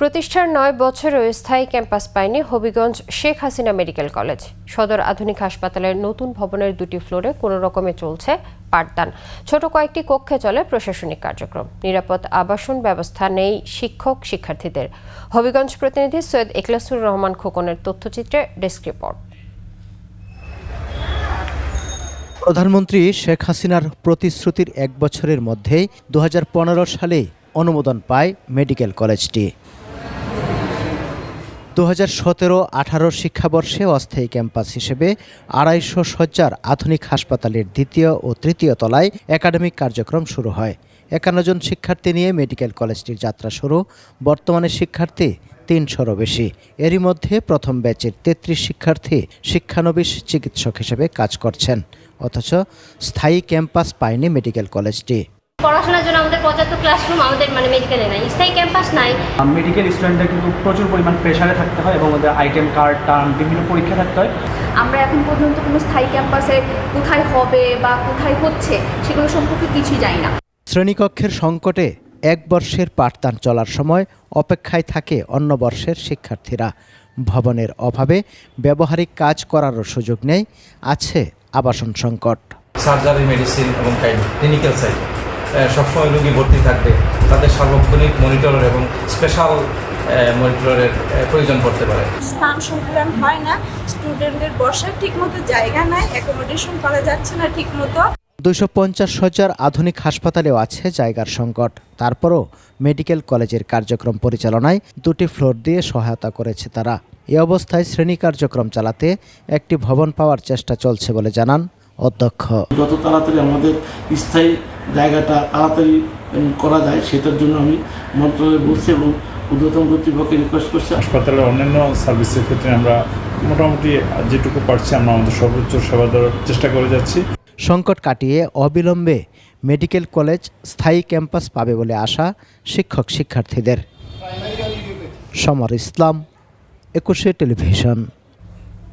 প্রতিষ্ঠার নয় বছরও স্থায়ী ক্যাম্পাস পায়নি হবিগঞ্জ শেখ হাসিনা মেডিকেল কলেজ। সদর আধুনিক হাসপাতালের নতুন ভবনের দুটি ফ্লোরে কোনো রকমে চলছে পাঠদান। ছোট কয়েকটি কক্ষে চলে প্রশাসনিক কার্যক্রম। নিরাপদ আবাসন ব্যবস্থা নেই শিক্ষক শিক্ষার্থীদের। হবিগঞ্জ প্রতিনিধি সৈয়দ এখলাসুর রহমান খোকনের তথ্যচিত্রে ডেস্ক রিপোর্ট। প্রধানমন্ত্রী শেখ হাসিনার প্রতিশ্রুতির এক বছরের মধ্যেই দু হাজার পনেরো সালে অনুমোদন পায় মেডিকেল কলেজটি। দু হাজার সতেরো আঠারো শিক্ষাবর্ষে অস্থায়ী ক্যাম্পাস হিসেবে আড়াইশো শয্যার আধুনিক হাসপাতালের দ্বিতীয় ও তৃতীয় তলায় একাডেমিক কার্যক্রম শুরু হয়। একান্ন জন শিক্ষার্থী নিয়ে মেডিকেল কলেজটির যাত্রা শুরু। বর্তমানে শিক্ষার্থী তিনশোরও বেশি। এরই মধ্যে প্রথম ব্যাচের তেত্রিশ শিক্ষার্থী শিক্ষানবিশ চিকিৎসক হিসেবে কাজ করছেন। অথচ স্থায়ী ক্যাম্পাস পায়নি মেডিকেল কলেজটি। পড়াশোনার জন্য আমাদের পর্যাপ্ত ক্লাসরুম আমাদের মানে মেডিকেলে নাই। স্থায়ী ক্যাম্পাস নাই। মেডিকেল স্টুডেন্টদের কিন্তু প্রচুর পরিমাণ প্রেশারে থাকতে হয় এবং ওদের আইটেম কার্ড টার্ম বিভিন্ন পরীক্ষা থাকতে হয়। আমরা এখন পর্যন্ত কোনো স্থায়ী ক্যাম্পাসে কোথায় হবে বা কোথায় হচ্ছে সেগুলো সম্পর্কে কিছুই জানি না। শ্রেণীকক্ষের সংকটে এক বর্ষের পাঠদান চলার সময় অপেক্ষায় থাকে অন্য বর্ষের শিক্ষার্থীরা। ভবনের অভাবে ব্যবহারিক কাজ করারও সুযোগ নেই আছে আবাসন সংকট। সার্জারি মেডিসিন এবং ক্লিনিক্যাল সাইড সবসময় রোগী ভর্তি থাকবে। তাদের সার্বক্ষণিক মনিটরের এবং স্পেশাল মনিটরের প্রয়োজন পড়তে পারে। স্থান সংকুলন হয় না স্টুডেন্টদের বসার ঠিকমতো জায়গা নাই অ্যাকোমোডেশন করা যাচ্ছে না ঠিকমতো। দুশো পঞ্চাশ হাজার আধুনিক হাসপাতালেও আছে জায়গার সংকট। তারপরও মেডিকেল কলেজের কার্যক্রম পরিচালনায় দুটি ফ্লোর দিয়ে সহায়তা করেছে তারা। এ অবস্থায় শ্রেণি কার্যক্রম চালাতে একটি ভবন পাওয়ার চেষ্টা চলছে বলে জানান অধ্যক্ষ। যত তাড়াতাড়ি আমাদের স্থায়ী জায়গাটা তাড়াতাড়ি করা যায় সেটার জন্য আমি মন্ত্রণালয়ে বলছি এবং ঊর্ধ্বতন কর্তৃপক্ষকে রিকোয়েস্ট করছি। হাসপাতালের অন্যান্য সার্ভিসের ক্ষেত্রে আমরা মোটামুটি যেটুকু পারছি আমরা আমাদের সর্বোচ্চ সেবা দেওয়ার চেষ্টা করে যাচ্ছি। সংকট কাটিয়ে অবিলম্বে মেডিকেল কলেজ স্থায়ী ক্যাম্পাস পাবে বলে আশা শিক্ষক শিক্ষার্থীদের। সমর ইসলাম একুশে টেলিভিশন।